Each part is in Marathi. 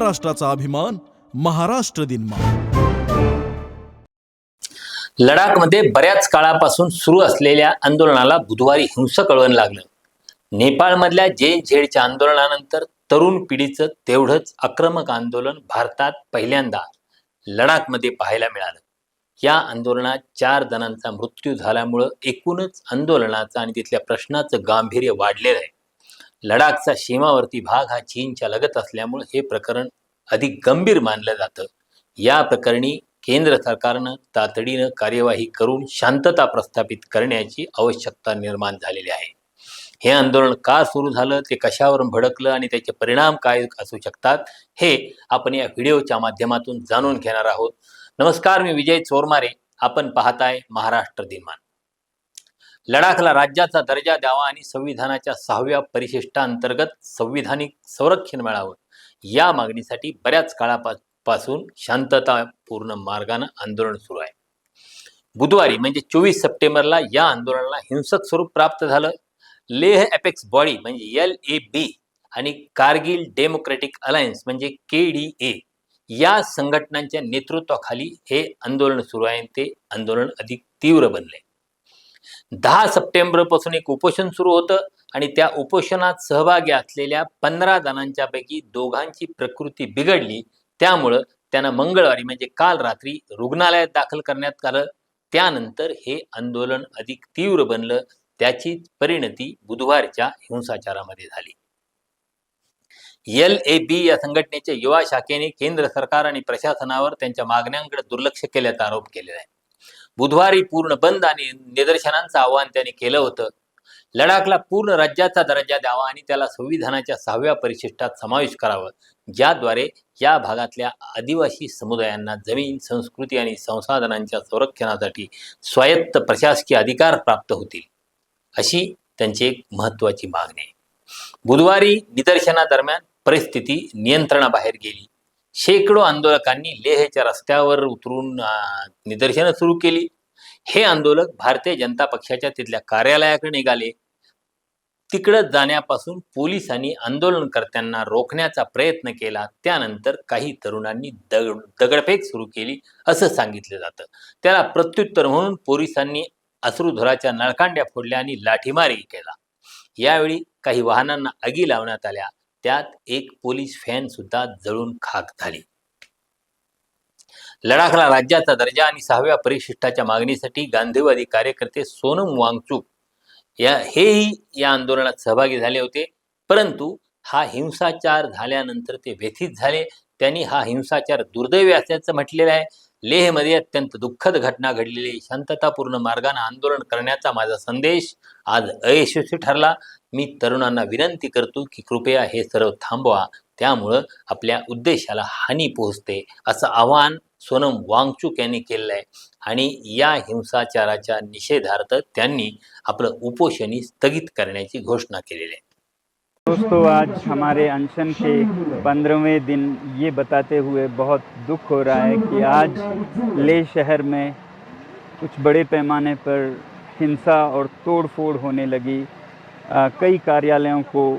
महाराष्ट्राचा अभिमान महाराष्ट्र दिन लडाखमध्ये बऱ्याच काळापासून सुरू असलेल्या आंदोलनाला बुधवारी हिंसक वळण लागलं. नेपाळमधल्या जे झेडच्या आंदोलनानंतर तरुण पिढीचं तेवढंच आक्रमक आंदोलन भारतात पहिल्यांदा लडाखमध्ये पाहायला मिळालं. या आंदोलनात चार जणांचा मृत्यू झाल्यामुळं एकूणच आंदोलनाचं आणि तिथल्या प्रश्नाचं गांभीर्य वाढलेलं आहे. लडाखचा सीमावर्ती भाग हा चीनच्या लगत असल्यामुळे हे प्रकरण अधिक गंभीर मानलं जातं. या प्रकरणी केंद्र सरकारनं तातडीनं कार्यवाही करून शांतता प्रस्थापित करण्याची आवश्यकता निर्माण झालेली आहे. हे आंदोलन का सुरू झालं ते कशावरून भडकलं आणि त्याचे परिणाम काय असू शकतात हे आपण या व्हिडिओच्या माध्यमातून जाणून घेणार आहोत. नमस्कार मी विजय चोरमारे. आपण पाहताय महाराष्ट्र दिनमान. लडाखला राज्याचा दर्जा द्यावा आणि संविधानाच्या सहाव्या परिशिष्टांतर्गत संविधानिक संरक्षण मिळावं. या मागणीसाठी बऱ्याच काळापासून शांततापूर्ण मार्गानं आंदोलन सुरू आहे. बुधवारी म्हणजे चोवीस सप्टेंबरला या आंदोलनाला हिंसक स्वरूप प्राप्त झालं. लेह एपेक्स बॉडी म्हणजे एल ए बी आणि कारगिल डेमोक्रॅटिक अलायन्स म्हणजे के डी ए या संघटनांच्या नेतृत्वाखाली हे आंदोलन सुरू आहे ते आंदोलन अधिक तीव्र बनले. दहा सप्टेंबरपासून एक उपोषण सुरू होतं आणि त्या उपोषणात सहभागी असलेल्या पंधरा जणांच्या पैकी दोघांची प्रकृती बिघडली. त्यामुळं त्यांना मंगळवारी म्हणजे काल रात्री रुग्णालयात दाखल करण्यात आलं. त्यानंतर हे आंदोलन अधिक तीव्र बनलं. त्याची परिणती बुधवारच्या हिंसाचारामध्ये झाली. एल ए बी या संघटनेच्या युवा शाखेने केंद्र सरकार आणि प्रशासनावर त्यांच्या मागण्यांकडे दुर्लक्ष केल्याचा आरोप केलेला आहे. बुधवारी पूर्ण बंद आणि निदर्शनांचं आवाहन त्यांनी केलं होतं. लडाखला पूर्ण राज्याचा दर्जा द्यावा आणि त्याला संविधानाच्या सहाव्या परिशिष्टात समावेश करावा ज्याद्वारे या भागातल्या आदिवासी समुदायांना जमीन संस्कृती आणि संसाधनांच्या संरक्षणासाठी स्वायत्त प्रशासकीय अधिकार प्राप्त होतील अशी त्यांची एक महत्त्वाची मागणी आहे. बुधवारी निदर्शनादरम्यान परिस्थिती नियंत्रणाबाहेर गेली. शेकडो आंदोलकांनी लेहच्या रस्त्यावर उतरून निदर्शनं सुरू केली. हे आंदोलक भारतीय जनता पक्षाच्या तिथल्या कार्यालयाकडे निघाले. तिकडं जाण्यापासून पोलिसांनी आंदोलनकर्त्यांना रोखण्याचा प्रयत्न केला. त्यानंतर काही तरुणांनी दगड दगडफेक सुरू केली असं सांगितलं जातं. त्याला प्रत्युत्तर म्हणून पोलिसांनी अश्रुधुराच्या नळकांड्या फोडल्या आणि लाठीमारही केला. यावेळी काही वाहनांना आगी लावण्यात आल्या. त्यात एक पोलीस फॅन सुद्धा जळून खाक झाली. लडाखला राज्याचा दर्जा आणि सहाव्या परिशिष्टाच्या मागणीसाठी गांधीवादी कार्यकर्ते सोनम वांगचूक या हेही या आंदोलनात सहभागी झाले होते. परंतु हा हिंसाचार झाल्यानंतर ते व्यथित झाले. त्यांनी हा हिंसाचार दुर्दैवी असल्याचं म्हटलेलं आहे. लेहमध्ये अत्यंत दुःखद घटना घडलेली. शांततापूर्ण मार्गाने आंदोलन करण्याचा माझा संदेश आज अयशस्वी ठरला. मी तरुणांना विनंती करतो की कृपया हे सर्व थांबवा. त्यामुळं आपल्या उद्देशाला हानी पोहोचते असं आव्हान सोनम वांगचूक यांनी केलेलं आहे. आणि या हिंसाचाराच्या निषेधार्थ त्यांनी आपलं उपोषणही स्थगित करण्याची घोषणा केलेली आहे. दोस्तों आज हमारे अनशन के पंद्रहवें दिन ये बताते हुए बहुत दुख हो रहा है कि आज ले शहर में कुछ बड़े पैमाने पर हिंसा और तोड़फोड़ होने लगी। अ, कई कार्यालयों को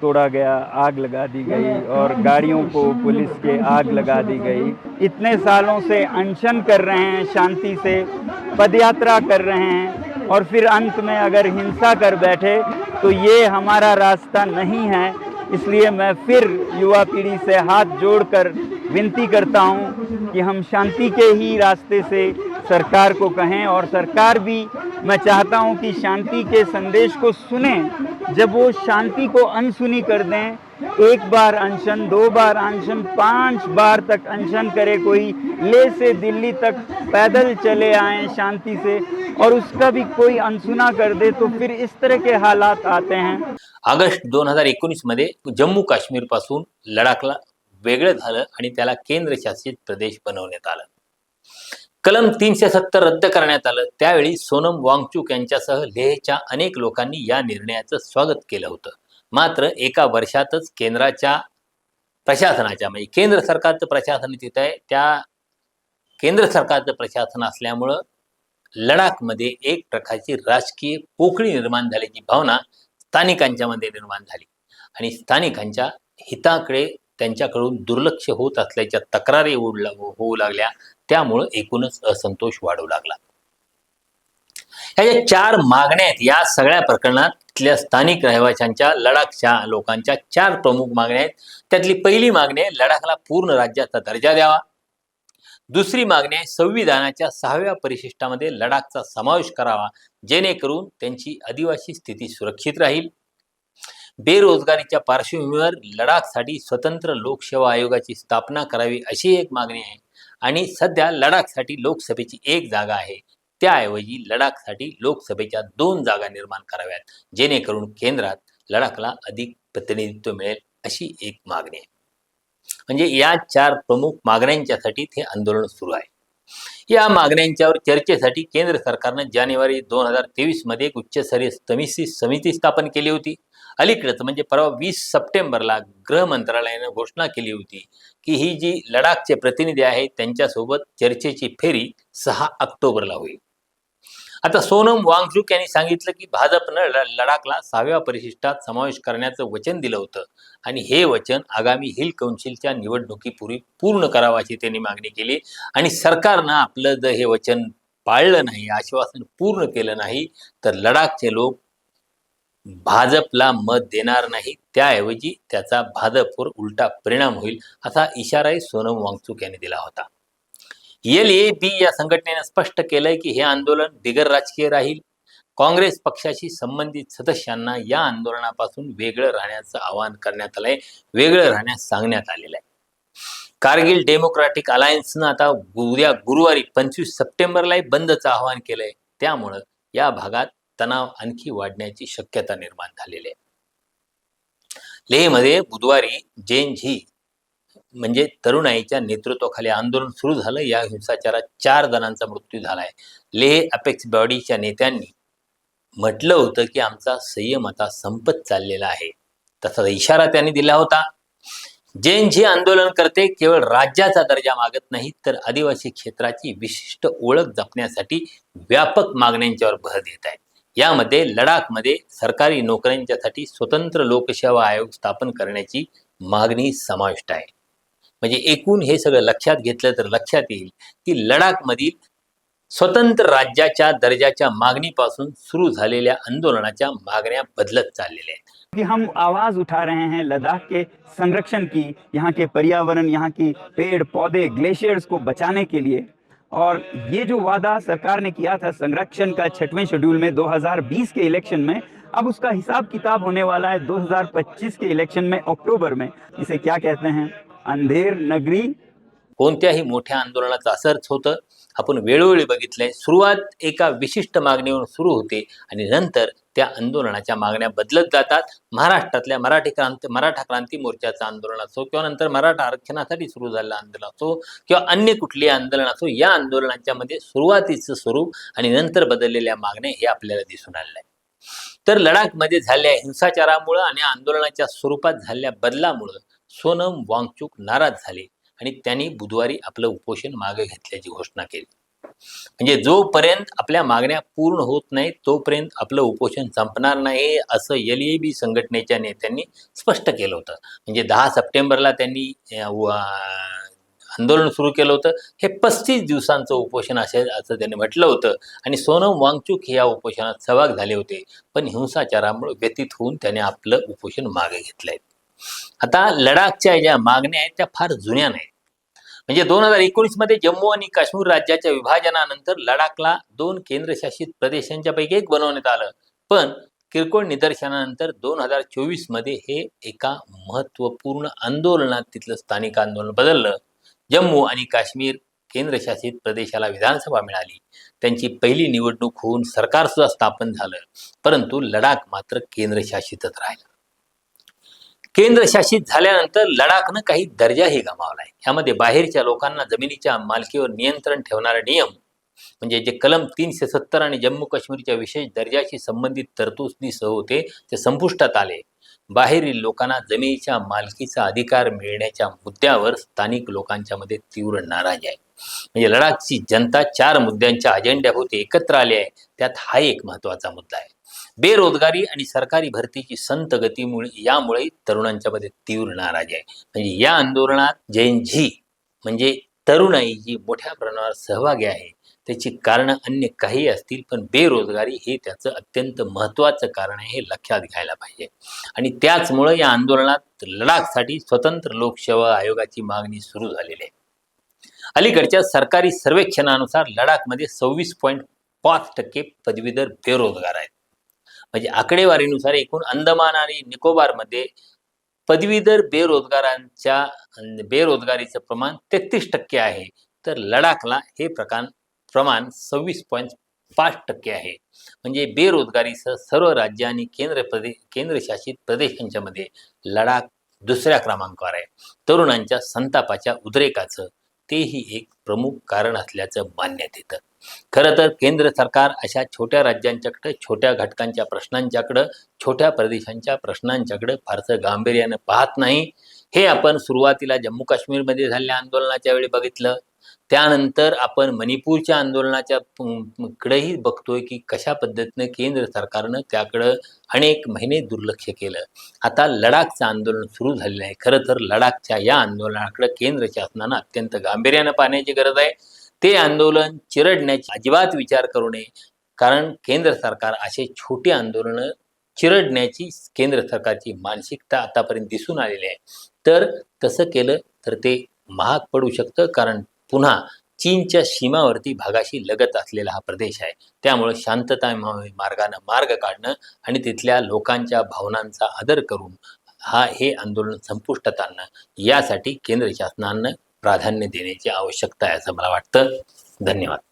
तोड़ा गया, आग लगा दी गई और गाड़ियों को पुलिस के आग लगा दी गई। इतने सालों से अनशन कर रहे हैं, शांति से पदयात्रा कर रहे हैं और फिर अंत में अगर हिंसा कर बैठे तो ये हमारा रास्ता नहीं है। इसलिए मैं फिर युवा पीढ़ी से हाथ जोड़कर विनती करता हूँ कि हम शांति के ही रास्ते से सरकार को कहें और सरकार भी, मैं चाहता हूँ कि शांति के संदेश को सुने। जब वो शांति को अनसुनी कर दें, एक बार अनशन, दो बार अनशन, पाँच बार तक अनशन करे कोई, ले से दिल्ली तक पैदल चले आए शांति से, और उसका भी कोई अनसुना कर दे तो फिर इस तरह के हालात आते हैं। ऑगस्ट दोन हज़ार मध्ये जम्मू काश्मीर पासून लडाखला वेगळं झालं केंद्रशासित प्रदेश बनवण्यात कलम तीनशे सत्तर रद्द करण्यात आलं. त्यावेळी सोनम वांगचूक यांच्यासह लेहच्या अनेक लोकांनी या निर्णयाचं स्वागत केलं होतं. मात्र एका वर्षातच केंद्राच्या प्रशासनाच्या म्हणजे केंद्र सरकारचं प्रशासन तिथं आहे त्या केंद्र सरकारचं प्रशासन असल्यामुळं लडाखमध्ये एक प्रकारची राजकीय पोकळी निर्माण झाल्याची भावना स्थानिकांच्या मध्ये निर्माण झाली. आणि स्थानिकांच्या हिताकडे त्यांच्याकडून दुर्लक्ष होत असल्याच्या तक्रारी होऊ लागल्या. त्यामुळं एकूणच असंतोष वाढू लागला. ह्या ज्या चार मागण्या आहेत या सगळ्या प्रकरणातल्या स्थानिक रहिवाशांच्या लडाखच्या लोकांच्या चार प्रमुख मागण्या आहेत. त्यातली पहिली मागणी आहे लडाखला पूर्ण राज्याचा दर्जा द्यावा. दुसरी मागणी आहे संविधानाच्या सहाव्या परिशिष्टामध्ये लडाखचा समावेश करावा जेणेकरून त्यांची आदिवासी स्थिती सुरक्षित राहील. बेरोजगारीच्या पार्श्वभूमीवर लडाखसाठी स्वतंत्र लोकसेवा आयोगाची स्थापना करावी अशी एक मागणी आहे. आणि सध्या लडाखसाठी लोकसभेची एक जागा आहे. त्याऐवजी लडाखसाठी लोकसभेच्या दोन जागा निर्माण कराव्यात. जेणेकरून केंद्रात लडाखला अधिक प्रतिनिधित्व मिळेल अशी एक मागणी आहे. म्हणजे या चार प्रमुख मागण्यांच्यासाठी हे आंदोलन सुरू आहे. या मागण्यांच्यावर चर्चेसाठी केंद्र सरकारनं जानेवारी दोन हजार तेवीसमध्ये एक उच्चस्तरीय समिती समिती स्थापन केली होती. अलीकडंच म्हणजे परवा वीस सप्टेंबरला गृह मंत्रालयानं घोषणा केली होती की ही जी लडाखचे प्रतिनिधी आहेत त्यांच्यासोबत चर्चेची फेरी सहा ऑक्टोबरला होईल. आता सोनम वांगचूक यांनी सांगितलं की भाजपनं लडाखला सहाव्या परिशिष्टात समावेश करण्याचं वचन दिलं होतं. आणि हे वचन आगामी हिल कौन्सिलच्या निवडणुकीपूर्वी पूर्ण करावं अशी त्यांनी मागणी केली. आणि सरकारनं आपलं जर हे वचन पाळलं नाही आश्वासन पूर्ण केलं नाही तर लडाखचे लोक भाजपला मत देणार नाही. त्याऐवजी त्याचा भाजपवर उलटा परिणाम होईल असा इशाराही सोनम वांगचूक यांनी दिला होता. एल ए बी या संघटनेनं स्पष्ट केलंय की हे आंदोलन बिगर राजकीय राहील. काँग्रेस पक्षाशी संबंधित सदस्यांना या आंदोलनापासून वेगळं राहण्याचं आवाहन करण्यात आलंय वेगळं राहण्यास सांगण्यात आलेलं आहे. कारगिल डेमोक्रॅटिक अलायन्सनं आता उद्या गुरुवारी पंचवीस सप्टेंबरलाही बंदचं आवाहन केलंय. त्यामुळं या भागात तणाव आणखी वाढण्याची शक्यता निर्माण झालेली आहे. लेहमध्ये बुधवारी जेन झी म्हणजे तरुणाईच्या नेतृत्वाखाली आंदोलन सुरू झालं. या हिंसाचारात चार जणांचा मृत्यू झाला आहे. लेह अपेक्स बॉडीच्या नेत्यांनी म्हटलं होतं की आमचा संयम आता संपत चाललेला आहे. तसा इशारा त्यांनी दिला होता. जैन जे आंदोलन करते केवळ राज्याचा दर्जा मागत नाही तर आदिवासी क्षेत्राची विशिष्ट ओळख जपण्यासाठी व्यापक मागण्यांच्यावर भर देत आहेत यामध्ये लडाखमध्ये सरकारी नोकऱ्यांच्यासाठी स्वतंत्र लोकसेवा आयोग स्थापन करण्याची मागणी समाविष्ट आहे. म्हणजे एकूण हे सगळं लक्षात घेतलं तर लक्षात येईल की लडाखमधील स्वतंत्र राज्याच्या दर्जाच्या मागणीपासून सुरू झालेल्या आंदोलनाच्या मागण्या बदलत चाललेल्या आहेत. कि हम आवाज़ उठा रहे हैं लद्दाख के संरक्षण की, यहाँ के पर्यावरण, यहाँ की पेड़, पौधे ग्लेशियर्स को बचाने के लिए। और ये जो वादा सरकार ने किया था संरक्षण का छठवें शेड्यूल में 2020 के इलेक्शन में, अब उसका हिसाब किताब होने वाला है 2025 के इलेक्शन में अक्टूबर में। इसे क्या कहते हैं? अंधेर नगरी. कोणत्याही मोठ्या आंदोलनाचं असरच होतं. आपण वेळोवेळी बघितलंय सुरुवात एका विशिष्ट मागणीवरून सुरू होते आणि नंतर त्या आंदोलनाच्या मागण्या बदलत जातात. महाराष्ट्रातल्या मराठी क्रांती मराठा क्रांती मोर्चाचं आंदोलन असो किंवा नंतर मराठा आरक्षणासाठी सुरू झालेलं आंदोलन असो किंवा अन्य कुठली आंदोलन असो या आंदोलनाच्या मध्ये सुरुवातीचं स्वरूप आणि नंतर बदललेल्या मागण्या हे आपल्याला दिसून आलेलं आहे. तर लडाखमध्ये झालेल्या हिंसाचारामुळं आणि आंदोलनाच्या स्वरूपात झालेल्या बदलामुळं सोनम वांगचूक नाराज झाले आणि त्यांनी बुधवारी आपलं उपोषण मागे घेतल्याची घोषणा केली. म्हणजे जोपर्यंत आपल्या मागण्या पूर्ण होत नाही तोपर्यंत आपलं उपोषण संपणार नाही असं एल ए बी संघटनेच्या नेत्यांनी स्पष्ट केलं होतं. म्हणजे दहा सप्टेंबरला त्यांनी आंदोलन सुरू केलं होतं. हे पस्तीस दिवसांचं उपोषण असेल असं त्यांनी म्हटलं होतं. आणि सोनम वांगचूक हे या उपोषणात सहभाग झाले होते. पण हिंसाचारामुळे व्यतीत होऊन त्याने आपलं उपोषण मागे घेतलंय. आता लडाखच्या ज्या मागण्या आहेत त्या फार जुन्या नाहीत. म्हणजे दोन हजार एकोणीसमध्ये जम्मू आणि काश्मीर राज्याच्या विभाजनानंतर लडाखला दोन केंद्रशासित प्रदेशांच्या पैकी एक बनवण्यात आलं. पण किरकोळ निदर्शनानंतर दोन हजार चोवीसमध्ये हे एका महत्त्वपूर्ण आंदोलनात तिथलं स्थानिक आंदोलन बदललं. जम्मू आणि काश्मीर केंद्रशासित प्रदेशाला विधानसभा मिळाली. त्यांची पहिली निवडणूक होऊन सरकार सुद्धा स्थापन झालं. परंतु लडाख मात्र केंद्रशासितच राहिलं. केंद्रशासित झाल्यानंतर लडाखनं काही दर्जाही गमावलाय यामध्ये बाहेरच्या लोकांना जमिनीच्या मालकीवर नियंत्रण ठेवणारा नियम म्हणजे जे कलम तीनशे सत्तर आणि जम्मू काश्मीरच्या विशेष दर्जाशी संबंधित तरतुदीसह होते ते संपुष्टात आले. बाहेरील लोकांना जमिनीच्या मालकीचा अधिकार मिळण्याच्या मुद्द्यावर स्थानिक लोकांच्या मध्ये तीव्र नाराजी आहे. म्हणजे लडाखची जनता चार मुद्द्यांच्या अजेंड्याभोवती एकत्र आली आहे. त्यात हा एक महत्त्वाचा मुद्दा आहे. बेरोजगारी आणि सरकारी भरतीची संत गतीमुळे यामुळे तरुणांच्या मध्ये तीव्र नाराजी आहे. म्हणजे या आंदोलनात जैन झी म्हणजे तरुणाई जी मोठ्या प्रमाणावर सहभागी आहे त्याची कारणं अन्य काही असतील पण बेरोजगारी हे त्याचं अत्यंत महत्त्वाचं कारण आहे हे लक्षात घ्यायला पाहिजे. आणि त्याचमुळं या आंदोलनात लडाखसाठी स्वतंत्र लोकसेवा आयोगाची मागणी सुरू झालेली आहे. अलीकडच्या सरकारी सर्वेक्षणानुसार लडाखमध्ये सव्वीस पॉईंट पाच टक्के पदवीधर बेरोजगार आहेत. म्हणजे आकडेवारीनुसार एकूण अंदमान आणि निकोबारमध्ये पदवीधर बेरोजगारांच्या बेरोजगारीचं प्रमाण तेहतीस टक्के आहे. तर लडाखला हे प्रकार प्रमाण सव्वीस पॉईंट पाच टक्के आहे. म्हणजे बेरोजगारीसह सर्व राज्य आणि केंद्र प्रदेश केंद्रशासित प्रदेशांच्या मध्ये लडाख दुसऱ्या क्रमांकावर आहे. तरुणांच्या संतापाच्या उद्रेकाचं तेही एक प्रमुख कारण असल्याचं मानण्यात येतं. खरं तर केंद्र सरकार अशा छोट्या राज्यांच्याकडं छोट्या घटकांच्या प्रश्नांच्याकडं छोट्या प्रदेशांच्या प्रश्नांच्याकडं फारसं गांभीर्यानं पाहत नाही. हे आपण सुरुवातीला जम्मू काश्मीरमध्ये झालेल्या आंदोलनाच्या वेळी बघितलं. त्यानंतर आपण मणिपूरच्या आंदोलनाच्या कडेही बघतोय की कशा पद्धतीनं केंद्र सरकारनं त्याकडं अनेक महिने दुर्लक्ष केलं. आता लडाखचं आंदोलन सुरू झालेलं आहे. खरं तर लडाखच्या या आंदोलनाकडे केंद्र शासनानं अत्यंत गांभीर्यानं पाहण्याची गरज आहे. ते आंदोलन चिरडण्याची अजिबात विचार करू नये. कारण केंद्र सरकार असे छोटे आंदोलनं चिरडण्याची केंद्र सरकारची मानसिकता आतापर्यंत दिसून आलेली आहे. तर तसं केलं तर ते महाग पडू शकतं. कारण पुन्हा चीनच्या सीमावर्ती भागाशी लगत असलेला हा प्रदेश आहे. त्यामुळे शांतता मार्गानं मार्ग काढणं आणि तिथल्या लोकांच्या भावनांचा आदर करून हा हे आंदोलन संपुष्टात आणणं यासाठी केंद्र शासनानं प्राधान्य देण्याची आवश्यकता आहे असं मला वाटतं. धन्यवाद.